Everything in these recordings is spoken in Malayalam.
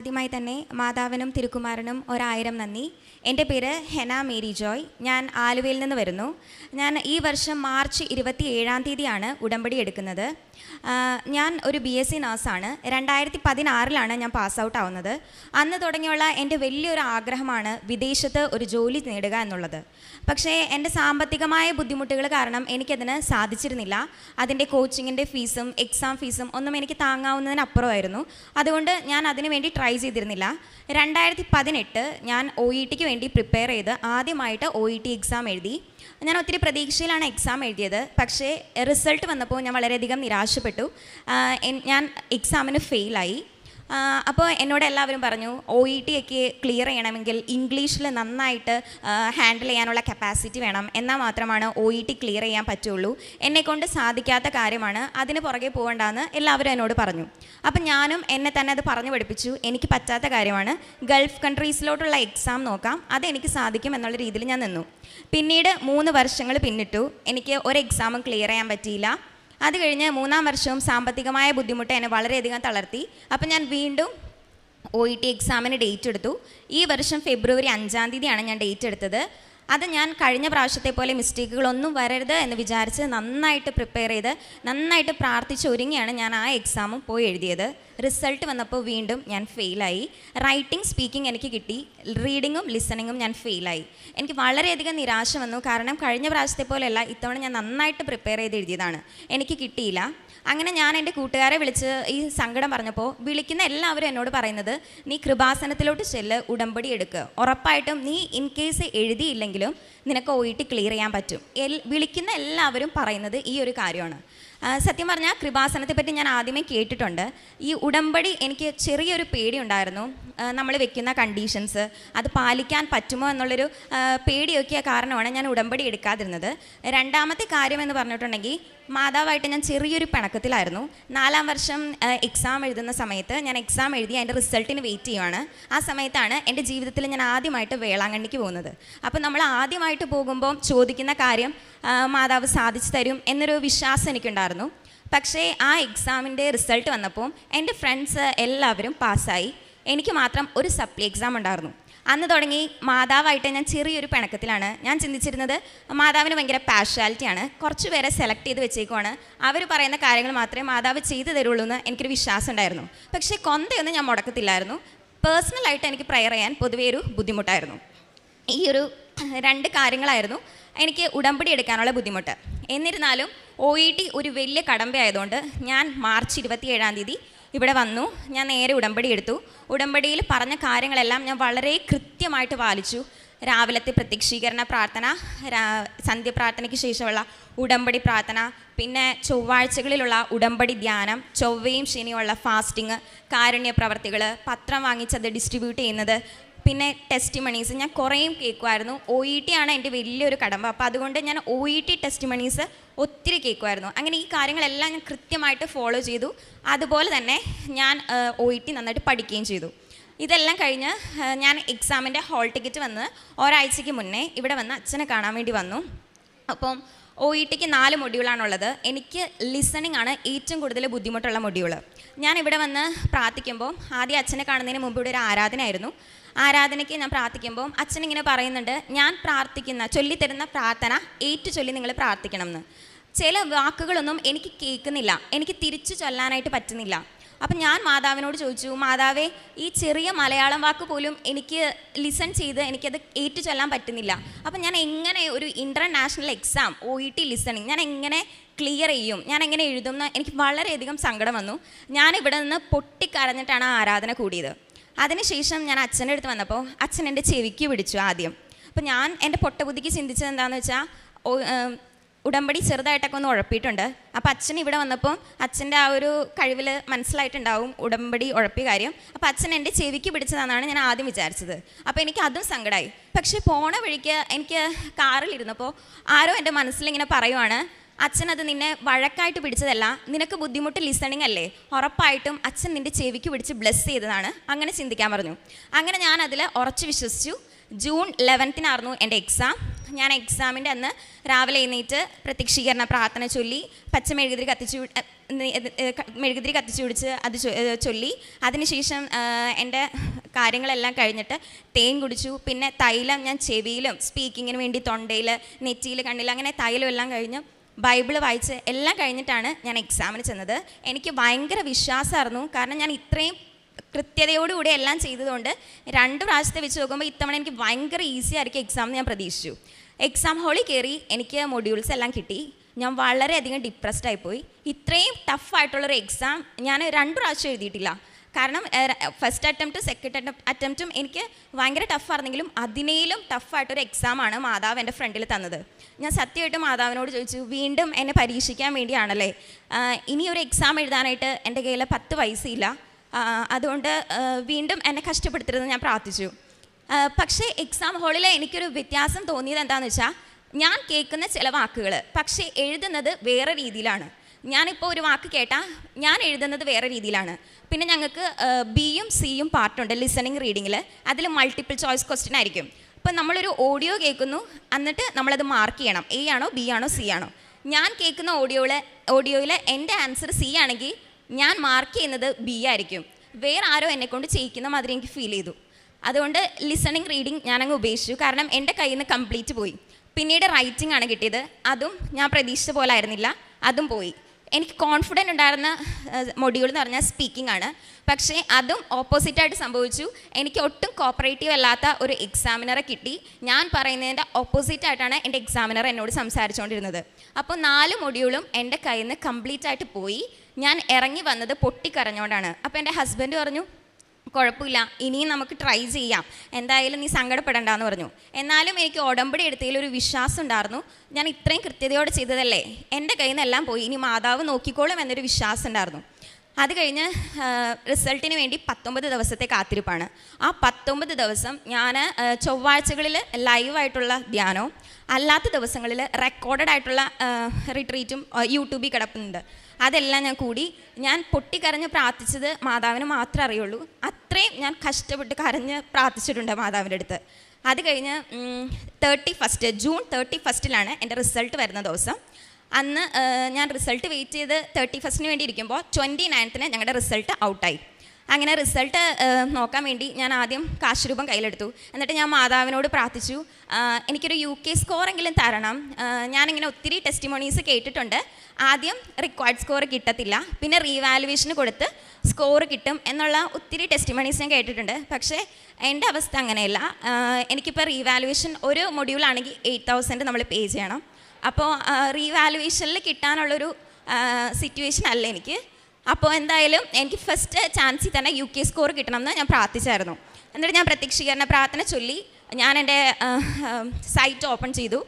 ആദ്യമായി തന്നെ മാതാവിനും തിരുക്കുമാരനും ഒരായിരം നന്ദി. എന്റെ പേര് ഹെന മേരി ജോയ്. ഞാൻ ആലുവയിൽ നിന്ന് വരുന്നു. ഞാൻ ഈ വർഷം മാർച്ച് ഇരുപത്തി ഏഴാം തീയതിയാണ് ഉടമ്പടി എടുക്കുന്നത്. ഞാൻ ഒരു ബി എസ് സി നഴ്സാണ് രണ്ടായിരത്തി പതിനാറിലാണ് ഞാൻ പാസ് ഔട്ട് ആവുന്നത്. അന്ന് തുടങ്ങിയുള്ള എന്റെ വലിയൊരു ആഗ്രഹമാണ് വിദേശത്ത് ഒരു ജോലി നേടുക എന്നുള്ളത്. പക്ഷേ എന്റെ സാമ്പത്തികമായ ബുദ്ധിമുട്ടുകൾ കാരണം എനിക്കതിന് സാധിച്ചിരുന്നില്ല. അതിന്റെ കോച്ചിങ്ങിന്റെ ഫീസും എക്സാം ഫീസും ഒന്നും എനിക്ക് താങ്ങാവുന്നതിനപ്പുറമായിരുന്നു. അതുകൊണ്ട് ഞാൻ അതിനു വേണ്ടി ട്രൈ ചെയ്തിരുന്നില്ല. രണ്ടായിരത്തി പതിനെട്ട് ഞാൻ ഒ ഇ ടിക്ക് വേണ്ടി പ്രിപ്പയർ ചെയ്ത് ആദ്യമായിട്ട് ഒ ഇ ടി എക്സാം എഴുതി. ഞാൻ ഒത്തിരി പ്രതീക്ഷയിലാണ് എക്സാം എഴുതിയത്. പക്ഷേ റിസൾട്ട് വന്നപ്പോൾ ഞാൻ വളരെയധികം നിരാശപ്പെട്ടു. ഞാൻ എക്സാമിന് ഫെയിലായി അപ്പോൾ എന്നോട് എല്ലാവരും പറഞ്ഞു ഒ ഇ ടി ഒക്കെ ക്ലിയർ ചെയ്യണമെങ്കിൽ ഇംഗ്ലീഷിൽ നന്നായിട്ട് ഹാൻഡിൽ ചെയ്യാനുള്ള കപ്പാസിറ്റി വേണം. എന്നാൽ മാത്രമാണ് ഒ ഇ ടി ക്ലിയർ ചെയ്യാൻ പറ്റുള്ളൂ. എന്നെക്കൊണ്ട് സാധിക്കാത്ത കാര്യമാണ്. അതിന് പുറകെ പോകണ്ടെന്ന് എല്ലാവരും എന്നോട് പറഞ്ഞു. അപ്പം ഞാനും എന്നെ തന്നെ അത് പറഞ്ഞു പഠിപ്പിച്ചു. എനിക്ക് പറ്റാത്ത കാര്യമാണ്. ഗൾഫ് കൺട്രീസിലോട്ടുള്ള എക്സാം നോക്കാം. അതെനിക്ക് സാധിക്കും എന്നുള്ള രീതിയിൽ ഞാൻ നിന്നു. പിന്നീട് മൂന്ന് വർഷങ്ങൾ പിന്നിട്ടു. എനിക്ക് ഒരു എക്സാമും ക്ലിയർ ചെയ്യാൻ പറ്റിയില്ല. അത് കഴിഞ്ഞ് മൂന്നാം വർഷവും സാമ്പത്തികമായ ബുദ്ധിമുട്ട് എന്നെ വളരെയധികം തളർത്തി. അപ്പം ഞാൻ വീണ്ടും ഒ ഇ ടി എക്സാമിന് ഡേറ്റ് എടുത്തു. ഈ വർഷം ഫെബ്രുവരി അഞ്ചാം തീയതിയാണ് ഞാൻ ഡേറ്റ് എടുത്തത്. അത് ഞാൻ കഴിഞ്ഞ പ്രാവശ്യത്തെ പോലെ മിസ്റ്റേക്കുകളൊന്നും വരരുത് എന്ന് വിചാരിച്ച് നന്നായിട്ട് പ്രിപ്പയർ ചെയ്ത് നന്നായിട്ട് പ്രാർത്ഥിച്ച് ഒരുങ്ങിയാണ് ഞാൻ ആ എക്സാമും പോയി എഴുതിയത്. റിസൾട്ട് വന്നപ്പോൾ വീണ്ടും ഞാൻ ഫെയിലായി. റൈറ്റിംഗ് സ്പീക്കിംഗ് എനിക്ക് കിട്ടി. റീഡിങ്ങും ലിസണിങ്ങും ഞാൻ ഫെയിലായി. എനിക്ക് വളരെയധികം നിരാശ വന്നു. കാരണം കഴിഞ്ഞ പ്രാവശ്യത്തെ പോലെയല്ല ഇത്തവണ ഞാൻ നന്നായിട്ട് പ്രിപ്പയർ ചെയ്ത് എഴുതിയതാണ്. എനിക്ക് കിട്ടിയില്ല. അങ്ങനെ ഞാൻ എന്റെ കൂട്ടുകാരെ വിളിച്ച് ഈ സങ്കടം പറഞ്ഞപ്പോൾ വിളിക്കുന്ന എല്ലാവരും എന്നോട് പറയുന്നത് നീ കൃപാസനത്തിലോട്ട് ചെല്ല് ഉടമ്പടി എടുക്കുക ഉറപ്പായിട്ടും നീ ഇൻ കേസ് എഴുതിയില്ലെങ്കിലും നിനക്ക് ഒ ക്ലിയർ ചെയ്യാൻ പറ്റും. എൽ വിളിക്കുന്ന എല്ലാവരും പറയുന്നത് ഈ ഒരു കാര്യമാണ്. സത്യം പറഞ്ഞാൽ കൃപാസനത്തെ പറ്റി ഞാൻ ആദ്യമേ കേട്ടിട്ടുണ്ട്. ഈ ഉടമ്പടി എനിക്ക് ചെറിയൊരു പേടി ഉണ്ടായിരുന്നു നമ്മൾ വെക്കുന്ന കണ്ടീഷൻസ് അത് പാലിക്കാൻ പറ്റുമോ എന്നുള്ളൊരു പേടിയൊക്കെ കാരണമാണ് ഞാൻ ഉടമ്പടി എടുക്കാതിരുന്നത്. രണ്ടാമത്തെ കാര്യം എന്ന് പറഞ്ഞിട്ടുണ്ടെങ്കിൽ മാതാവായിട്ട് ഞാൻ ചെറിയൊരു പിണക്കത്തിലായിരുന്നു. നാലാം വർഷം എക്സാം എഴുതുന്ന സമയത്ത് ഞാൻ എക്സാം എഴുതി അതിന്റെ റിസൾട്ടിന് വെയിറ്റ് ചെയ്യുവാണ്. ആ സമയത്താണ് എന്റെ ജീവിതത്തിൽ ഞാൻ ആദ്യമായിട്ട് വേളാങ്കണ്ണിക്ക് പോകുന്നത്. അപ്പോൾ നമ്മൾ ആദ്യമായിട്ട് പോകുമ്പോൾ ചോദിക്കുന്ന കാര്യം മാതാവ് സാധിച്ചു തരും എന്നൊരു വിശ്വാസം എനിക്കുണ്ടായിരുന്നു. പക്ഷേ ആ എക്സാമിന്റെ റിസൾട്ട് വന്നപ്പോൾ എന്റെ ഫ്രണ്ട്സ് എല്ലാവരും പാസ്സായി എനിക്ക് മാത്രം ഒരു സപ്ലി എക്സാം ഉണ്ടായിരുന്നു. അന്ന് തുടങ്ങി മാതാവായിട്ട് ഞാൻ ചെറിയൊരു പിണക്കത്തിലാണ്. ഞാൻ ചിന്തിച്ചിരുന്നത് മാതാവിന് ഭയങ്കര പാഷ്വാലിറ്റിയാണ് കുറച്ച് പേരെ സെലക്ട് ചെയ്ത് വെച്ചേക്കുവാണ്. അവർ പറയുന്ന കാര്യങ്ങൾ മാത്രമേ മാതാവ് ചെയ്തു തരുള്ളൂ എന്ന് എനിക്കൊരു വിശ്വാസം ഉണ്ടായിരുന്നു. പക്ഷേ കൊന്തയൊന്നും ഞാൻ മുടക്കത്തില്ലായിരുന്നു. പേഴ്സണലായിട്ട് എനിക്ക് പ്രയർ ചെയ്യാൻ പൊതുവേ ഒരു ബുദ്ധിമുട്ടായിരുന്നു. ഈ ഒരു രണ്ട് കാര്യങ്ങളായിരുന്നു എനിക്ക് ഉടമ്പടി എടുക്കാനുള്ള ബുദ്ധിമുട്ട്. എന്നിരുന്നാലും ഒ ഇ ടി ഒരു വലിയ കടമ്പയായതുകൊണ്ട് ഞാൻ മാർച്ച് ഇരുപത്തി ഏഴാം തീയതി ഇവിടെ വന്നു. ഞാൻ നേരെ ഉടമ്പടി എടുത്തു. ഉടമ്പടിയിൽ പറഞ്ഞ കാര്യങ്ങളെല്ലാം ഞാൻ വളരെ കൃത്യമായിട്ട് പാലിച്ചു. രാവിലത്തെ പ്രത്യക്ഷീകരണ പ്രാർത്ഥന സന്ധ്യ സന്ധ്യപ്രാർത്ഥനയ്ക്ക് ശേഷമുള്ള ഉടമ്പടി പ്രാർത്ഥന പിന്നെ ചൊവ്വാഴ്ചകളിലുള്ള ഉടമ്പടി ധ്യാനം ചൊവ്വയും ശനിയുമുള്ള ഫാസ്റ്റിങ് കാരുണ്യ പ്രവർത്തികൾ പത്രം വാങ്ങിച്ചത് ഡിസ്ട്രിബ്യൂട്ട് ചെയ്യുന്നത് പിന്നെ ടെസ്റ്റ് മണീസ് ഞാൻ കുറേയും കേൾക്കുമായിരുന്നു ഒ ഇ ടി ആണ് എന്റെ വലിയൊരു കടമ്പ. അപ്പോൾ അതുകൊണ്ട് ഞാൻ O E T test monies ഒത്തിരി കേൾക്കുമായിരുന്നു അങ്ങനെ ഈ കാര്യങ്ങളെല്ലാം ഞാൻ കൃത്യമായിട്ട് ഫോളോ ചെയ്തു. അതുപോലെ തന്നെ ഞാൻ ഒ ഇ ടി നന്നായിട്ട് പഠിക്കുകയും ചെയ്തു. ഇതെല്ലാം കഴിഞ്ഞ് ഞാൻ എക്സാമിന്റെ ഹോൾ ടിക്കറ്റ് വന്ന് ഒരാഴ്ചയ്ക്ക് മുന്നേ ഇവിടെ വന്ന് അച്ഛനെ കാണാൻ വേണ്ടി വന്നു. അപ്പം ഒ ഇ ടിക്ക് നാല് മൊഡ്യൂളാണുള്ളത് എനിക്ക് ലിസണിങ് ആണ് ഏറ്റവും കൂടുതൽ ബുദ്ധിമുട്ടുള്ള മൊഡ്യൂൾ ഞാൻ ഇവിടെ വന്ന് പ്രാർത്ഥിക്കുമ്പോൾ ആദ്യം അച്ഛനെ കാണുന്നതിന് മുമ്പ് ഇവിടെ ഒരു ആരാധനയായിരുന്നു. ആരാധനയ്ക്ക് ഞാൻ പ്രാർത്ഥിക്കുമ്പോൾ അച്ഛൻ ഇങ്ങനെ പറയുന്നുണ്ട് ഞാൻ പ്രാർത്ഥിക്കുന്ന ചൊല്ലിത്തരുന്ന പ്രാർത്ഥന ഏറ്റു ചൊല്ലി നിങ്ങൾ പ്രാർത്ഥിക്കണം എന്ന് ചില വാക്കുകളൊന്നും എനിക്ക് കേൾക്കുന്നില്ല എനിക്ക് തിരിച്ചു ചൊല്ലാനായിട്ട് പറ്റുന്നില്ല. അപ്പം ഞാൻ മാതാവിനോട് ചോദിച്ചു മാതാവേ ഈ ചെറിയ മലയാളം വാക്ക് പോലും എനിക്ക് ലിസൺ ചെയ്ത് എനിക്കത് ഏറ്റു ചൊല്ലാൻ പറ്റുന്നില്ല. അപ്പം ഞാൻ എങ്ങനെ ഒരു international exam O E T listening ഞാൻ എങ്ങനെ ക്ലിയർ ചെയ്യും? ഞാൻ എങ്ങനെ എഴുതും എന്ന് എനിക്ക് വളരെയധികം സങ്കടം വന്നു. ഞാൻ ഇവിടെ നിന്ന് പൊട്ടിക്കരഞ്ഞിട്ടാണ് ആരാധന കൂടിയത്. അതിനുശേഷം ഞാൻ അച്ഛന്റെ അടുത്ത് വന്നപ്പോൾ അച്ഛൻ എന്റെ ചെവിക്ക് പിടിച്ചു ആദ്യം. അപ്പോൾ ഞാൻ എന്റെ പൊട്ടബുദ്ധിക്ക് ചിന്തിച്ചത് എന്താണെന്ന് വെച്ചാൽ ഉടമ്പടി ചെറുതായിട്ടൊക്കെ ഒന്ന് ഉഴപ്പിയിട്ടുണ്ട്. അപ്പോൾ അച്ഛൻ ഇവിടെ വന്നപ്പോൾ അച്ഛന്റെ ആ ഒരു കഴിവിൽ മനസ്സിലായിട്ടുണ്ടാവും ഉടമ്പടി ഉഴപ്പിയ കാര്യം. അപ്പോൾ അച്ഛൻ എന്റെ ചെവിക്ക് പിടിച്ചതാണെന്നാണ് ഞാൻ ആദ്യം വിചാരിച്ചത്. അപ്പോൾ എനിക്ക് അതും സങ്കടമായി പക്ഷേ പോണ വഴിക്ക് എനിക്ക് കാറിലിരുന്നപ്പോൾ ആരോ എന്റെ മനസ്സിലിങ്ങനെ പറയുവാണ് അച്ഛൻ അത് നിന്നെ വഴക്കായിട്ട് പിടിച്ചതല്ല നിനക്ക് ബുദ്ധിമുട്ട് ലിസണിങ് അല്ലേ? ഉറപ്പായിട്ടും അച്ഛൻ നിന്റെ ചെവിക്ക് പിടിച്ച് ബ്ലെസ് ചെയ്തതാണ്. അങ്ങനെ ചിന്തിക്കാൻ പറഞ്ഞു. അങ്ങനെ ഞാൻ അതിൽ ഉറച്ചു വിശ്വസിച്ചു. ജൂൺ ലെവൻത്തിനായിരുന്നു എന്റെ എക്സാം ഞാൻ എക്സാമിന്റെ അന്ന് രാവിലെ എഴുന്നേറ്റ് പ്രത്യക്ഷീകരണ പ്രാർത്ഥന ചൊല്ലി പച്ച മെഴുകുതിരി കത്തിച്ചു മെഴുകുതിരി കത്തിച്ചു പിടിച്ച് അത് ചൊല്ലി. അതിനുശേഷം എന്റെ കാര്യങ്ങളെല്ലാം കഴിഞ്ഞിട്ട് തേൻ കുടിച്ചു. പിന്നെ തൈലം ഞാൻ ചെവിയിലും സ്പീക്കിങ്ങിന് വേണ്ടി തൊണ്ടയിൽ നെറ്റിയിൽ കണ്ണിൽ അങ്ങനെ തൈലം എല്ലാം കഴിഞ്ഞ്. ബൈബിൾ വായിച്ച് എല്ലാം കഴിഞ്ഞിട്ടാണ് ഞാൻ എക്സാമിന് ചെന്നത്. എനിക്ക് ഭയങ്കര വിശ്വാസമായിരുന്നു. കാരണം ഞാൻ ഇത്രയും കൃത്യതയോടുകൂടി എല്ലാം ചെയ്തതുകൊണ്ട് രണ്ട് പ്രാവശ്യത്തെ വെച്ച് നോക്കുമ്പോൾ ഇത്തവണ എനിക്ക് ഭയങ്കര ഈസി ആയിരിക്കും എക്സാം ഞാൻ പ്രതീക്ഷിച്ചു. എക്സാം ഹാളിൽ കയറി എനിക്ക് മൊഡ്യൂൾസ് എല്ലാം കിട്ടി. ഞാൻ വളരെയധികം ഡിപ്രസ്ഡ് ആയിപ്പോയി. ഇത്രയും ടഫായിട്ടുള്ളൊരു എക്സാം ഞാൻ രണ്ട് പ്രാവശ്യം എഴുതിയിട്ടില്ല. കാരണം ഫസ്റ്റ് അറ്റംപ്റ്റ് സെക്കൻഡ് അറ്റംപ്റ്റും എനിക്ക് ഭയങ്കര ടഫായിരുന്നെങ്കിലും അതിനേലും ടഫായിട്ടൊരു എക്സാമാണ് മാതാവ് എന്റെ ഫ്രണ്ടിൽ തന്നത്. ഞാൻ സത്യമായിട്ട് മാതാവിനോട് ചോദിച്ചു വീണ്ടും എന്നെ പരീക്ഷിക്കാൻ വേണ്ടിയാണല്ലേ? ഇനി ഒരു എക്സാം എഴുതാനായിട്ട് എന്റെ കയ്യിൽ പത്ത് പൈസയില്ല. അതുകൊണ്ട് വീണ്ടും എന്നെ കഷ്ടപ്പെടുത്തരുതെന്ന് ഞാൻ പ്രാർത്ഥിച്ചു. പക്ഷേ എക്സാം ഹാളിൽ എനിക്കൊരു വ്യത്യാസം തോന്നിയത് എന്താണെന്ന് വെച്ചാൽ ഞാൻ കേൾക്കുന്ന ചില വാക്കുകൾ പക്ഷേ എഴുതുന്നത് വേറെ രീതിയിലാണ്. ഞാനിപ്പോൾ ഒരു വാക്ക് കേട്ടാൽ ഞാൻ എഴുതുന്നത് വേറെ രീതിയിലാണ്. പിന്നെ ഞങ്ങൾക്ക് ബിയും സിയും പാർട്ടുണ്ട് ലിസണിങ് റീഡിങ്ങിൽ അതിൽ മൾട്ടിപ്പിൾ ചോയ്സ് ക്വസ്റ്റ്യൻ ആയിരിക്കും. അപ്പം നമ്മളൊരു ഓഡിയോ കേൾക്കുന്നു എന്നിട്ട് നമ്മളത് മാർക്ക് ചെയ്യണം. എ ആണോ ബി ആണോ സി ആണോ. ഞാൻ കേൾക്കുന്ന ഓഡിയോയിൽ ഓഡിയോയിലെ എന്റെ ആൻസർ സി ആണെങ്കിൽ ഞാൻ മാർക്ക് ചെയ്യുന്നത് ബി ആയിരിക്കും. വേറെ ആരോ എന്നെക്കൊണ്ട് ചെയ്യിക്കുന്ന മാതിരി എനിക്ക് ഫീൽ ചെയ്തു. അതുകൊണ്ട് ലിസണിങ് റീഡിങ് ഞാനങ്ങ് ഉപേക്ഷിച്ചു. കാരണം എന്റെ കയ്യിൽ നിന്ന് കംപ്ലീറ്റ് പോയി. പിന്നീട് റൈറ്റിംഗ് ആണ് കിട്ടിയത്. അതും ഞാൻ പ്രതീക്ഷിച്ച പോലെ ആയിരുന്നില്ല. അതും പോയി. എനിക്ക് കോൺഫിഡന്റ് ഉണ്ടായിരുന്ന മൊഡ്യൂൾ എന്ന് പറഞ്ഞാൽ സ്പീക്കിംഗ് ആണ്. പക്ഷേ അതും ഓപ്പോസിറ്റായിട്ട് സംഭവിച്ചു. എനിക്ക് ഒട്ടും കോപ്പറേറ്റീവ് അല്ലാത്ത ഒരു എക്സാമിനറെ കിട്ടി. ഞാൻ പറയുന്നതിന്റെ ഓപ്പോസിറ്റായിട്ടാണ് എന്റെ എക്സാമിനർ എന്നോട് സംസാരിച്ചുകൊണ്ടിരുന്നത്. അപ്പോൾ നാല് മൊഡ്യൂളും എന്റെ കയ്യിൽ നിന്ന് കംപ്ലീറ്റ് ആയിട്ട് പോയി. ഞാൻ ഇറങ്ങി വന്നത് പൊട്ടിക്കരഞ്ഞുകൊണ്ടാണ്. അപ്പോൾ എന്റെ ഹസ്ബൻഡ് പറഞ്ഞു കുഴപ്പമില്ല. ഇനിയും നമുക്ക് ട്രൈ ചെയ്യാം. എന്തായാലും നീ സങ്കടപ്പെടണ്ടെന്ന് പറഞ്ഞു. എന്നാലും എനിക്ക് ഉടമ്പടി എടുത്തതിൽ ഒരു വിശ്വാസം ഉണ്ടായിരുന്നു. ഞാൻ ഇത്രയും കൃത്യതയോടെ ചെയ്തതല്ലേ? എന്റെ കയ്യിൽ നിന്നെല്ലാം പോയി. ഇനി മാതാവ് നോക്കിക്കോളും എന്നൊരു വിശ്വാസം ഉണ്ടായിരുന്നു. അത് കഴിഞ്ഞ് റിസൾട്ടിന് വേണ്ടി പത്തൊമ്പത് ദിവസത്തെ കാത്തിരിപ്പാണ്. ആ പത്തൊമ്പത് ദിവസം ഞാൻ ചൊവ്വാഴ്ചകളിൽ ലൈവായിട്ടുള്ള ധ്യാനവും അല്ലാത്ത ദിവസങ്ങളിൽ റെക്കോർഡഡ് ആയിട്ടുള്ള റിട്രീറ്റും യൂട്യൂബിൽ കിടക്കുന്നുണ്ട് അതെല്ലാം ഞാൻ കൂടി ഞാൻ പൊട്ടിക്കരഞ്ഞ് പ്രാർത്ഥിച്ചത് മാതാവിന് മാത്രമേ അറിയുള്ളൂ. അത്രയും ഞാൻ കഷ്ടപ്പെട്ട് കരഞ്ഞ് പ്രാർത്ഥിച്ചിട്ടുണ്ട് മാതാവിന്റെ അടുത്ത്. അത് കഴിഞ്ഞ് തേർട്ടി ഫസ്റ്റ് ജൂൺ തേർട്ടി ഫസ്റ്റിലാണ് എന്റെ റിസൾട്ട് വരുന്ന ദിവസം. അന്ന് ഞാൻ റിസൾട്ട് വെയിറ്റ് ചെയ്ത് തേർട്ടി ഫസ്റ്റിന് വേണ്ടി ഇരിക്കുമ്പോൾ ട്വന്റി നയൻത്തിന് ഞങ്ങളുടെ റിസൾട്ട് ഔട്ടായി അങ്ങനെ റിസൾട്ട് നോക്കാൻ വേണ്ടി ഞാൻ ആദ്യം കാശ് രൂപം കയ്യിലെടുത്തു. എന്നിട്ട് ഞാൻ മാതാവിനോട് പ്രാർത്ഥിച്ചു. എനിക്കൊരു യു കെ സ്കോറെങ്കിലും തരണം. ഞാനിങ്ങനെ ഒത്തിരി ടെസ്റ്റിമോണീസ് കേട്ടിട്ടുണ്ട്. ആദ്യം റിക്വയർഡ് സ്കോർ കിട്ടത്തില്ല. പിന്നെ റീവാലുവേഷന് കൊടുത്ത് സ്കോർ കിട്ടും എന്നുള്ള ഒത്തിരി ടെസ്റ്റിമണീസ് ഞാൻ കേട്ടിട്ടുണ്ട്. പക്ഷേ എന്റെ അവസ്ഥ അങ്ങനെയല്ല. എനിക്കിപ്പോൾ റീവാലുവേഷൻ ഒരു മൊഡ്യൂളാണെങ്കിൽ എയ്റ്റ് തൗസൻഡ് നമ്മൾ പേ ചെയ്യണം. അപ്പോൾ റീവാലുവേഷനിൽ കിട്ടാനുള്ളൊരു സിറ്റുവേഷൻ അല്ല എനിക്ക്. അപ്പോൾ എന്തായാലും എനിക്ക് ഫസ്റ്റ് ചാൻസിൽ തന്നെ യു കെ സ്കോർ കിട്ടണമെന്ന് ഞാൻ പ്രാർത്ഥിച്ചായിരുന്നു. എന്നിട്ട് ഞാൻ പ്രത്യക്ഷീകരണ പ്രാർത്ഥന ചൊല്ലി. ഞാൻ എന്റെ സൈറ്റ് ഓപ്പൺ ചെയ്തു.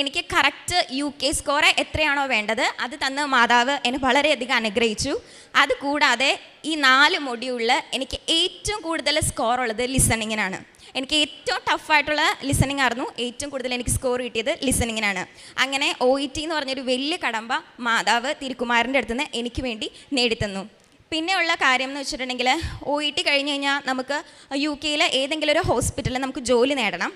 എനിക്ക് കറക്റ്റ് യു കെ സ്കോർ എത്രയാണോ വേണ്ടത് അത് തന്ന് മാതാവ് എന്നെ വളരെയധികം അനുഗ്രഹിച്ചു. അത് കൂടാതെ ഈ നാല് മൊഡ്യൂളിൽ എനിക്ക് ഏറ്റവും കൂടുതൽ സ്കോർ ഉള്ളത് ലിസണിങ്ങിനാണ്. എനിക്ക് ഏറ്റവും ടഫായിട്ടുള്ള ലിസണിങ് ആയിരുന്നു ഏറ്റവും കൂടുതൽ എനിക്ക് സ്കോർ കിട്ടിയത് ലിസണിങ്ങിനാണ്. അങ്ങനെ ഒ ഇ ടി എന്ന് പറഞ്ഞൊരു വലിയ കടമ്പ മാതാവ് തിരുക്കുമാരന്റെ അടുത്ത് നിന്ന് എനിക്ക് വേണ്ടി നേടിത്തന്നു. പിന്നെയുള്ള കാര്യം എന്ന് വെച്ചിട്ടുണ്ടെങ്കിൽ ഒ ഇ ടി കഴിഞ്ഞ് കഴിഞ്ഞാൽ നമുക്ക് യു കെയിലെ ഏതെങ്കിലും ഒരു ഹോസ്പിറ്റലിൽ നമുക്ക് ജോലി നേടണം.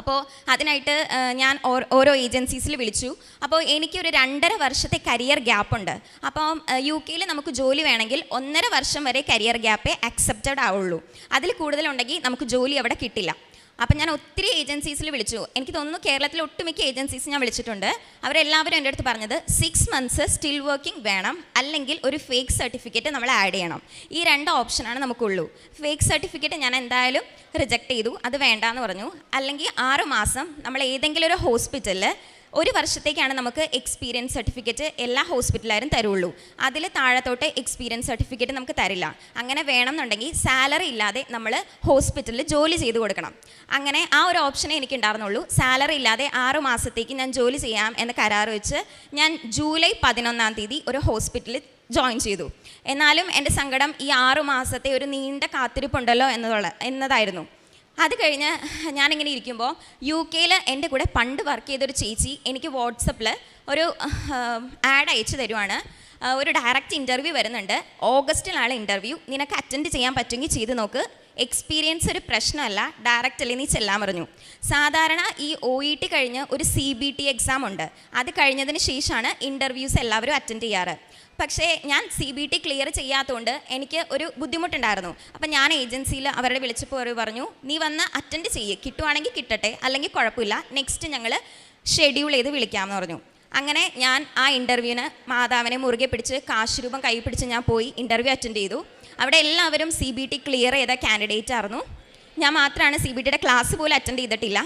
അപ്പോൾ അതിനായിട്ട് ഞാൻ ഓരോ ഏജൻസീസിൽ വിളിച്ചു. അപ്പോൾ എനിക്കൊരു രണ്ടര വർഷത്തെ കരിയർ ഗ്യാപ്പുണ്ട് അപ്പോൾ യു കെയിൽ നമുക്ക് ജോലി വേണമെങ്കിൽ ഒന്നര വർഷം വരെ കരിയർ ഗ്യാപ്പേ അക്സെപ്റ്റഡ് ആവുള്ളൂ. അതിൽ കൂടുതലുണ്ടെങ്കിൽ നമുക്ക് ജോലി അവിടെ കിട്ടില്ല. അപ്പം ഞാൻ ഒത്തിരി ഏജൻസീസിൽ വിളിച്ചു. എനിക്ക് തോന്നുന്നു കേരളത്തിലെ ഒട്ടുമിക്ക ഏജൻസീസ് ഞാൻ വിളിച്ചിട്ടുണ്ട്. അവരെല്ലാവരും എന്റെ അടുത്ത് പറഞ്ഞത് സിക്സ് മന്ത്സ് സ്റ്റിൽ വർക്കിംഗ് വേണം. അല്ലെങ്കിൽ ഒരു ഫേക്ക് സർട്ടിഫിക്കറ്റ് നമ്മൾ ആഡ് ചെയ്യണം. ഈ രണ്ട് ഓപ്ഷനാണ് നമുക്കുള്ളൂ. ഫേക്ക് സർട്ടിഫിക്കറ്റ് ഞാൻ എന്തായാലും റിജക്റ്റ് ചെയ്തു. അത് വേണ്ടാന്ന് പറഞ്ഞു. അല്ലെങ്കിൽ ആറ് മാസം നമ്മൾ ഏതെങ്കിലും ഒരു ഹോസ്പിറ്റലിൽ ഒരു വർഷത്തേക്കാണ് നമുക്ക് എക്സ്പീരിയൻസ് സർട്ടിഫിക്കറ്റ് എല്ലാ ഹോസ്പിറ്റലുകാരും തരുള്ളൂ. അതിൽ താഴത്തോട്ട് എക്സ്പീരിയൻസ് സർട്ടിഫിക്കറ്റ് നമുക്ക് തരില്ല. അങ്ങനെ വേണമെന്നുണ്ടെങ്കിൽ സാലറി ഇല്ലാതെ നമ്മൾ ഹോസ്പിറ്റലിൽ ജോലി ചെയ്ത് കൊടുക്കണം. അങ്ങനെ ആ ഒരു ഓപ്ഷനെ എനിക്ക് ഉണ്ടായിരുന്നുള്ളൂ സാലറി ഇല്ലാതെ ആറു മാസത്തേക്ക് ഞാൻ ജോലി ചെയ്യാം എന്ന കരാർ വെച്ച് ഞാൻ ജൂലൈ പതിനൊന്നാം തീയതി ഒരു ഹോസ്പിറ്റലിൽ ജോയിൻ ചെയ്തു. എന്നാലും എന്റെ സങ്കടം ഈ ആറു മാസത്തെ ഒരു നീണ്ട കാത്തിരിപ്പുണ്ടല്ലോ എന്നതുള്ള എന്നതായിരുന്നു. അത് കഴിഞ്ഞ് ഞാനിങ്ങനെ ഇരിക്കുമ്പോൾ യു കെയിൽ എന്റെ കൂടെ പണ്ട് വർക്ക് ചെയ്തൊരു ചേച്ചി എനിക്ക് വാട്സപ്പിൽ ഒരു ആഡ് അയച്ചു തരുവാണ്. ഒരു ഡയറക്റ്റ് ഇന്റർവ്യൂ വരുന്നുണ്ട്. ഓഗസ്റ്റിലാണ് ഇന്റർവ്യൂ നിനക്ക് അറ്റൻഡ് ചെയ്യാൻ പറ്റുമെങ്കിൽ ചെയ്ത് നോക്ക്. എക്സ്പീരിയൻസ് ഒരു പ്രശ്നമല്ല. ഡയറക്റ്റ് നീ ചെല്ലാൻ പറഞ്ഞു. സാധാരണ ഈ ഒ ഇ ടി കഴിഞ്ഞ് ഒരു സി ബി ടി എക്സാം ഉണ്ട്. അത് കഴിഞ്ഞതിന് ശേഷമാണ് ഇന്റർവ്യൂസ് എല്ലാവരും അറ്റൻഡ് ചെയ്യാറ്. പക്ഷേ ഞാൻ സി ബി ടി ക്ലിയർ ചെയ്യാത്തതുകൊണ്ട് എനിക്ക് ഒരു ബുദ്ധിമുട്ടുണ്ടായിരുന്നു. അപ്പം ഞാൻ ഏജൻസിയിൽ അവരുടെ വിളിച്ചപ്പോൾ അവർ പറഞ്ഞു നീ വന്ന് അറ്റൻഡ് ചെയ്യുക കിട്ടുവാണെങ്കിൽ കിട്ടട്ടെ അല്ലെങ്കിൽ കുഴപ്പമില്ല. നെക്സ്റ്റ് ഞങ്ങൾ ഷെഡ്യൂൾ ചെയ്ത് വിളിക്കാമെന്ന് പറഞ്ഞു. അങ്ങനെ ഞാൻ ആ ഇന്റർവ്യൂവിന് മാതാവിനെ മുറുകെ പിടിച്ച് കാശ് രൂപം കൈ പിടിച്ച് ഞാൻ പോയി ഇന്റർവ്യൂ അറ്റൻഡ് ചെയ്തു. അവിടെ എല്ലാവരും സി ബി ടി ക്ലിയർ ചെയ്ത കാൻഡിഡേറ്റ് ആയിരുന്നു. ഞാൻ മാത്രമാണ് സി ബി ടിയുടെ ക്ലാസ് പോലും അറ്റൻഡ് ചെയ്തിട്ടില്ല.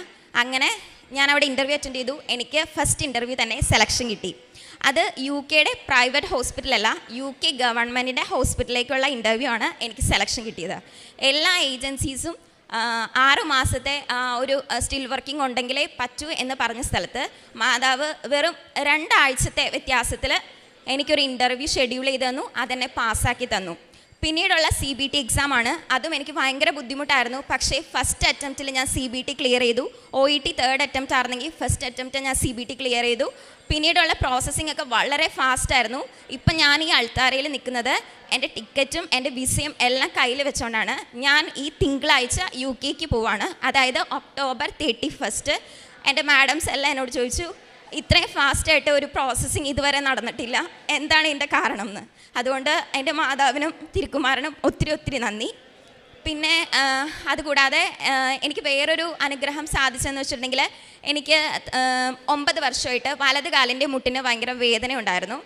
അങ്ങനെ ഞാൻ അവിടെ ഇന്റർവ്യൂ അറ്റൻഡ് ചെയ്തു. എനിക്ക് ഫസ്റ്റ് ഇന്റർവ്യൂ തന്നെ സെലക്ഷൻ കിട്ടി. അത് യു കെയുടെ പ്രൈവറ്റ് ഹോസ്പിറ്റലല്ല യു കെ ഗവൺമെന്റിന്റെ ഹോസ്പിറ്റലിലേക്കുള്ള ഇന്റർവ്യൂ ആണ് എനിക്ക് സെലക്ഷൻ കിട്ടിയത്. എല്ലാ ഏജൻസീസും ആറു മാസത്തെ ഒരു സ്റ്റിൽ വർക്കിംഗ് ഉണ്ടെങ്കിലേ പറ്റൂ എന്ന് പറഞ്ഞ സ്ഥലത്ത് മാതാവ് വെറും രണ്ടാഴ്ചത്തെ വ്യത്യാസത്തിൽ എനിക്കൊരു ഇന്റർവ്യൂ ഷെഡ്യൂൾ ചെയ്ത് തന്നു അതെന്നെ പാസ്സാക്കി തന്നു. പിന്നീടുള്ള സി ബി ടി എക്സാം ആണ്. അതും എനിക്ക് ഭയങ്കര ബുദ്ധിമുട്ടായിരുന്നു. പക്ഷേ ഫസ്റ്റ് അറ്റംപ്റ്റിൽ ഞാൻ സി ബി ടി ക്ലിയർ ചെയ്തു. O E T third attempt ആയിരുന്നെങ്കിൽ ഫസ്റ്റ് അറ്റംപ്റ്റ് ഞാൻ സി ബി ടി ക്ലിയർ ചെയ്തു. പിന്നീടുള്ള പ്രോസസ്സിംഗ് ഒക്കെ വളരെ ഫാസ്റ്റായിരുന്നു ഇപ്പം ഞാൻ ഈ അൾത്താരയിൽ നിൽക്കുന്നത് എന്റെ ടിക്കറ്റും എന്റെ വിസയും എല്ലാം കയ്യിൽ വെച്ചുകൊണ്ടാണ് ഞാൻ ഈ തിങ്കളാഴ്ച യു കെക്ക് പോവാണ്. അതായത് ഒക്ടോബർ തേർട്ടി ഫസ്റ്റ് എന്റെ മാഡംസ് എല്ലാം എന്നോട് ചോദിച്ചു ഇത്രയും ഫാസ്റ്റായിട്ട് ഒരു പ്രോസസ്സിങ് ഇതുവരെ നടന്നിട്ടില്ല. എന്താണ് ഇതിന്റെ കാരണം എന്ന് അതുകൊണ്ട് എന്റെ മാതാവിനും തിരുക്കുമാരനും ഒത്തിരി ഒത്തിരി നന്ദി. പിന്നെ അതുകൂടാതെ എനിക്ക് വേറൊരു അനുഗ്രഹം സാധിച്ചതെന്ന് വെച്ചിട്ടുണ്ടെങ്കിൽ എനിക്ക് ഒമ്പത് വർഷമായിട്ട് വലത് കാലിന്റെ മുട്ടിന് ഭയങ്കര വേദന ഉണ്ടായിരുന്നു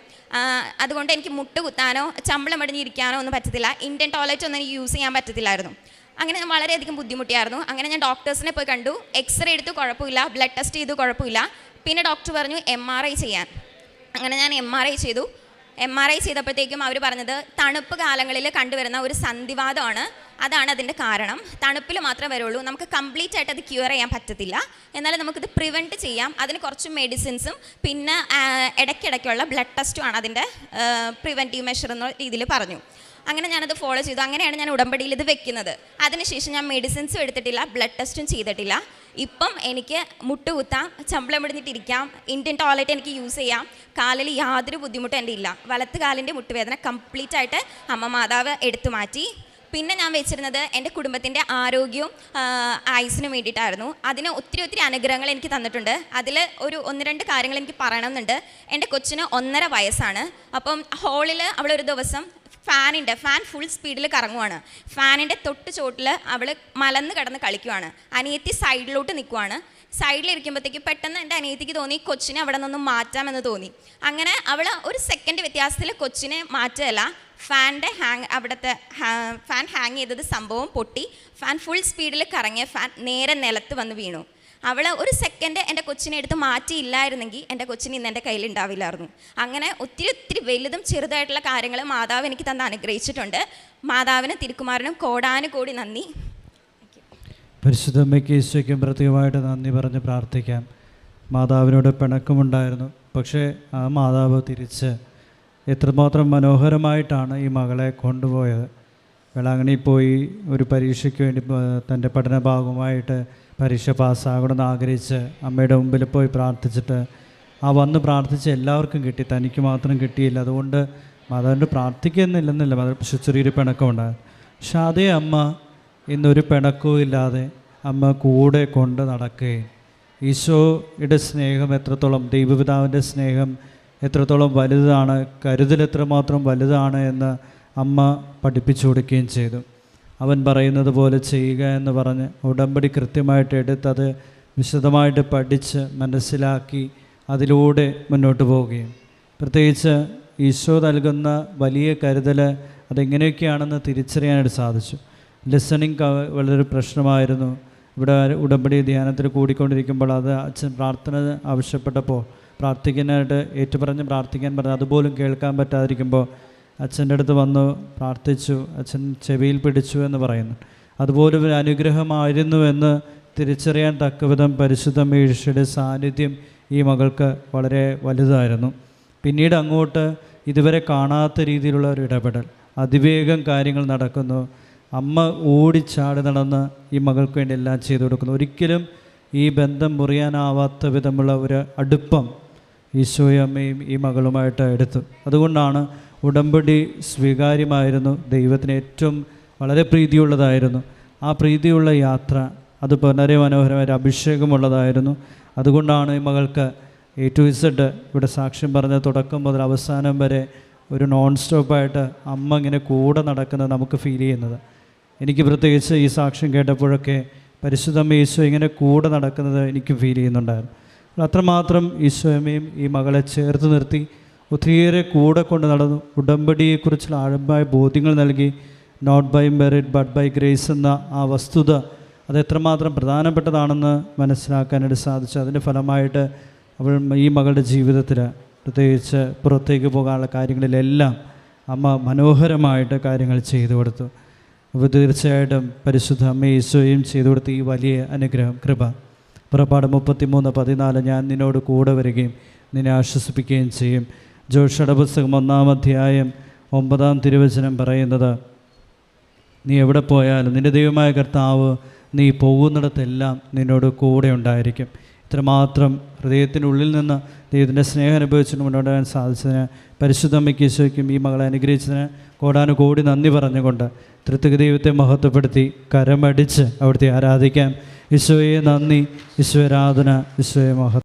അതുകൊണ്ട് എനിക്ക് മുട്ട് കുത്താനോ ചമ്പളം അടിഞ്ഞിരിക്കാനോ ഒന്നും പറ്റത്തില്ല. ഇന്ത്യൻ ടോയ്ലറ്റ് ഒന്നും എനിക്ക് യൂസ് ചെയ്യാൻ പറ്റത്തില്ലായിരുന്നു. അങ്ങനെ ഞാൻ വളരെയധികം ബുദ്ധിമുട്ടിയായിരുന്നു. അങ്ങനെ ഞാൻ ഡോക്ടേഴ്സിനെ പോയി കണ്ടു. എക്സ്റേ എടുത്തു കുഴപ്പമില്ല. ബ്ലഡ് ടെസ്റ്റ് ചെയ്തു കുഴപ്പമില്ല. പിന്നെ ഡോക്ടർ പറഞ്ഞു എം ആർ ഐ ചെയ്യാൻ. അങ്ങനെ ഞാൻ എം ആർ ഐ ചെയ്തു. എം ആർ ഐ ചെയ്തപ്പോഴത്തേക്കും അവർ പറഞ്ഞത് തണുപ്പ് കാലങ്ങളിൽ കണ്ടുവരുന്ന ഒരു സന്ധിവാദമാണ് അതാണ് അതിന്റെ കാരണം. തണുപ്പിൽ മാത്രമേ വരുള്ളൂ. നമുക്ക് കംപ്ലീറ്റ് ആയിട്ട് അത് ക്യൂർ ചെയ്യാൻ പറ്റത്തില്ല. എന്നാലും നമുക്കിത് പ്രിവെന്റ് ചെയ്യാം. അതിന് കുറച്ച് മെഡിസിൻസും പിന്നെ ഇടയ്ക്കിടയ്ക്കുള്ള ബ്ലഡ് ടെസ്റ്റും ആണ് അതിന്റെ പ്രിവെന്റീവ് മെഷർ എന്ന രീതിയിൽ പറഞ്ഞു. അങ്ങനെ ഞാനത് ഫോളോ ചെയ്തു. അങ്ങനെയാണ് ഞാൻ ഉടമ്പടിയിൽ ഇത് വെക്കുന്നത്. അതിനുശേഷം ഞാൻ മെഡിസിൻസും എടുത്തിട്ടില്ല ബ്ലഡ് ടെസ്റ്റും ചെയ്തിട്ടില്ല. ഇപ്പം എനിക്ക് മുട്ടുകുത്താം ചമ്പളം പിടിഞ്ഞിട്ടിരിക്കാം ഇന്ത്യൻ ടോയ്ലറ്റ് എനിക്ക് യൂസ് ചെയ്യാം. കാലിൽ യാതൊരു ബുദ്ധിമുട്ടും എന്റെ ഇല്ല. വലത്ത് കാലിന്റെ മുട്ടുവേദന കംപ്ലീറ്റ് ആയിട്ട് അമ്മ മാതാവ് എടുത്തു മാറ്റി. പിന്നെ ഞാൻ വെച്ചിരുന്നത് എന്റെ കുടുംബത്തിന്റെ ആരോഗ്യവും ആയുസിനും വേണ്ടിയിട്ടായിരുന്നു. അതിന് ഒത്തിരി ഒത്തിരി അനുഗ്രഹങ്ങൾ എനിക്ക് തന്നിട്ടുണ്ട്. അതിൽ ഒരു ഒന്ന് രണ്ട് കാര്യങ്ങൾ എനിക്ക് പറയണമെന്നുണ്ട്. എന്റെ കൊച്ചിന് ഒന്നര വയസ്സാണ്. അപ്പം ഹോളിൽ അവളൊരു ദിവസം ഫാനിന്റെ ഫാൻ ഫുൾ സ്പീഡിൽ കറങ്ങുവാണ്. ഫാനിന്റെ തൊട്ട് ചോട്ടിൽ അവൾ മലന്ന് കിടന്ന് കളിക്കുവാണ്. അനിയത്തി സൈഡിലോട്ട് നിൽക്കുവാണ് സൈഡിലിരിക്കുമ്പോഴത്തേക്ക് പെട്ടെന്ന് എന്റെ അനിയത്തിക്ക് തോന്നി കൊച്ചിനെ അവിടെ നിന്നും മാറ്റാമെന്ന് തോന്നി. അങ്ങനെ അവൾ ഒരു സെക്കൻഡ് വ്യത്യാസത്തിൽ കൊച്ചിനെ മാറ്റുകയല്ല ഫാന്റെ ഹാങ് അവിടുത്തെ ഫാൻ ഹാങ് ചെയ്തത് സംഭവം പൊട്ടി. ഫാൻ ഫുൾ സ്പീഡിൽ കറങ്ങിയ ഫാൻ നേരെ നിലത്ത് വന്ന് വീണു. അവൾ ഒരു സെക്കൻഡ് എന്റെ കൊച്ചിനെ എടുത്ത് മാറ്റിയില്ലായിരുന്നെങ്കിൽ എന്റെ കൊച്ചിന് ഇന്ന് എന്റെ കയ്യിൽ ഉണ്ടാവില്ലായിരുന്നു അങ്ങനെ ഒത്തിരി ഒത്തിരി വലുതും ചെറുതായിട്ടുള്ള കാര്യങ്ങൾ മാതാവ് എനിക്ക് തന്ന് അനുഗ്രഹിച്ചിട്ടുണ്ട്. മാതാവിനും തിരുക്കുമാരനും കോടാനുകോടി നന്ദി. പരിശുദ്ധമ്മയ്ക്ക് ഈശോയ്ക്കും പ്രത്യേകമായിട്ട് നന്ദി പറഞ്ഞ് പ്രാർത്ഥിക്കാം. മാതാവിനോട് പിണക്കമുണ്ടായിരുന്നു. പക്ഷേ ആ മാതാവ് തിരിച്ച് എത്രമാത്രം മനോഹരമായിട്ടാണ് ഈ മകളെ കൊണ്ടുപോയത്. വേളാങ്കണ്ണി പോയി ഒരു പരീക്ഷയ്ക്ക് വേണ്ടി തന്റെ പഠന ഭാഗമായിട്ട് പരീക്ഷ പാസ്സാകണമെന്ന് ആഗ്രഹിച്ച് അമ്മയുടെ മുമ്പിൽ പോയി പ്രാർത്ഥിച്ചിട്ട് ആ വന്ന് പ്രാർത്ഥിച്ച് എല്ലാവർക്കും കിട്ടി. തനിക്ക് മാത്രം കിട്ടിയില്ല. അതുകൊണ്ട് മാതാവിന്റെ പ്രാർത്ഥിക്കുന്നില്ലെന്നില്ല. മാതാവ് പക്ഷെ ചെറിയൊരു പിണക്കമുണ്ട്. പക്ഷെ അതേ അമ്മ ഇന്നൊരു പിണക്കവും ഇല്ലാതെ അമ്മ കൂടെ കൊണ്ട് നടക്കുകയും ഈശോയുടെ സ്നേഹം എത്രത്തോളം ദൈവപിതാവിന്റെ സ്നേഹം എത്രത്തോളം വലുതാണ് കരുതൽ എത്രമാത്രം വലുതാണ് എന്ന് അമ്മ പഠിപ്പിച്ചു കൊടുക്കുകയും ചെയ്തു. അവൻ പറയുന്നത് പോലെ ചെയ്യുക എന്ന് പറഞ്ഞ് ഉടമ്പടി കൃത്യമായിട്ട് എടുത്തത് വിശദമായിട്ട് പഠിച്ച് മനസ്സിലാക്കി അതിലൂടെ മുന്നോട്ട് പോവുകയും. പ്രത്യേകിച്ച് ഈശോ നൽകുന്ന വലിയ കരുതൽ അതെങ്ങനെയൊക്കെയാണെന്ന് തിരിച്ചറിയാനായിട്ട് സാധിച്ചു. ലിസണിങ് വളരെ പ്രശ്നമായിരുന്നു. ഇവിടെ ഉടമ്പടി ധ്യാനത്തിൽ കൂടിക്കൊണ്ടിരിക്കുമ്പോൾ അത് അച്ഛൻ പ്രാർത്ഥന ആവശ്യപ്പെട്ടപ്പോൾ പ്രാർത്ഥിക്കാനായിട്ട് ഏറ്റുപറഞ്ഞ് പ്രാർത്ഥിക്കാൻ പറഞ്ഞു അതുപോലും കേൾക്കാൻ പറ്റാതിരിക്കുമ്പോൾ അച്ഛന്റെ അടുത്ത് വന്ന് പ്രാർത്ഥിച്ചു അച്ഛൻ ചെവിയിൽ പിടിച്ചു എന്ന് പറയുന്നു. അതുപോലെ ഒരു അനുഗ്രഹമായിരുന്നു എന്ന് തിരിച്ചറിയാൻ തക്കവിധം പരിശുദ്ധ മീഷയുടെ സാന്നിധ്യം ഈ മകൾക്ക് വളരെ വലുതായിരുന്നു. പിന്നീട് അങ്ങോട്ട് ഇതുവരെ കാണാത്ത രീതിയിലുള്ള ഒരു ഇടപെടൽ. അതിവേഗം കാര്യങ്ങൾ നടക്കുന്നു. അമ്മ ഓടിച്ചാടി നടന്ന് ഈ മകൾക്ക് വേണ്ടി എല്ലാം ചെയ്തു കൊടുക്കുന്നു. ഒരിക്കലും ഈ ബന്ധം മുറിയാനാവാത്ത വിധമുള്ള ഒരു അടുപ്പം ഈശോയമ്മയും ഈ മകളുമായിട്ട് എടുത്തു. അതുകൊണ്ടാണ് ഉടമ്പടി സ്വീകാര്യമായിരുന്നു. ദൈവത്തിന് ഏറ്റവും വളരെ പ്രീതിയുള്ളതായിരുന്നു. ആ പ്രീതിയുള്ള യാത്ര അത് വളരെ മനോഹരമായ ഒരു അഭിഷേകമുള്ളതായിരുന്നു. അതുകൊണ്ടാണ് ഈ മകൾക്ക് എ ടു ഇസഡ് ഇവിടെ സാക്ഷ്യം പറഞ്ഞ തുടക്കം മുതൽ അവസാനം വരെ ഒരു നോൺ സ്റ്റോപ്പായിട്ട് അമ്മ ഇങ്ങനെ കൂടെ നടക്കുന്നത് നമുക്ക് ഫീൽ ചെയ്യുന്നത്. എനിക്ക് പ്രത്യേകിച്ച് ഈ സാക്ഷ്യം കേട്ടപ്പോഴൊക്കെ പരിശുദ്ധമ്മ ഈശോ ഇങ്ങനെ കൂടെ നടക്കുന്നത് എനിക്ക് ഫീൽ ചെയ്യുന്നുണ്ടായിരുന്നു. അത്രമാത്രം ഈശോയമ്മയും ഈ മകളെ ചേർത്ത് നിർത്തി ഒത്തിരിയേറെ കൂടെ കൊണ്ട് നടന്നു. ഉടമ്പടിയെക്കുറിച്ചുള്ള ആഴമായ ബോധ്യങ്ങൾ നൽകി. Not by merit but by grace എന്ന ആ വസ്തുത അത് എത്രമാത്രം പ്രധാനപ്പെട്ടതാണെന്ന് മനസ്സിലാക്കാനായിട്ട് സാധിച്ചു. അതിന്റെ ഫലമായിട്ട് അവൾ ഈ മകളുടെ ജീവിതത്തിൽ പ്രത്യേകിച്ച് പുറത്തേക്ക് പോകാനുള്ള കാര്യങ്ങളിലെല്ലാം അമ്മ മനോഹരമായിട്ട് കാര്യങ്ങൾ ചെയ്തു കൊടുത്തു. അപ്പോൾ തീർച്ചയായിട്ടും പരിശുദ്ധ അമ്മ ഈശോയും ചെയ്തു കൊടുത്ത ഈ വലിയ അനുഗ്രഹം കൃപ. പുറപ്പാട് മുപ്പത്തി മൂന്ന് പതിനാല് ഞാൻ നിന്നോട് കൂടെ വരികയും നിന്നെ ആശ്വസിപ്പിക്കുകയും ചെയ്യും. ജോഷയുടെ പുസ്തകം ഒന്നാം അധ്യായം ഒമ്പതാം തിരുവചനം പറയുന്നത് നീ എവിടെ പോയാലും നിന്റെ ദൈവമായ കർത്താവ് നീ പോകുന്നിടത്തെല്ലാം നിന്നോട് കൂടെ ഉണ്ടായിരിക്കും. ഇത്രമാത്രം ഹൃദയത്തിനുള്ളിൽ നിന്ന് ദൈവത്തിന്റെ സ്നേഹം അനുഭവിച്ചിട്ട് മുന്നോട്ടാൻ സാധിച്ചതിന് പരിശുദ്ധമ്മയ്ക്ക് ഈശോയ്ക്കും ഈ മകളെ അനുഗ്രഹിച്ചതിന് കോടാനുകോടി നന്ദി പറഞ്ഞുകൊണ്ട് തൃത്വിക ദൈവത്തെ മഹത്വപ്പെടുത്തി കരമടിച്ച് അവിടുത്തെ ആരാധിക്കാം ഈശോയെ നന്ദി ഈശോ ആരാധന ഈശോയെ മഹത്വം.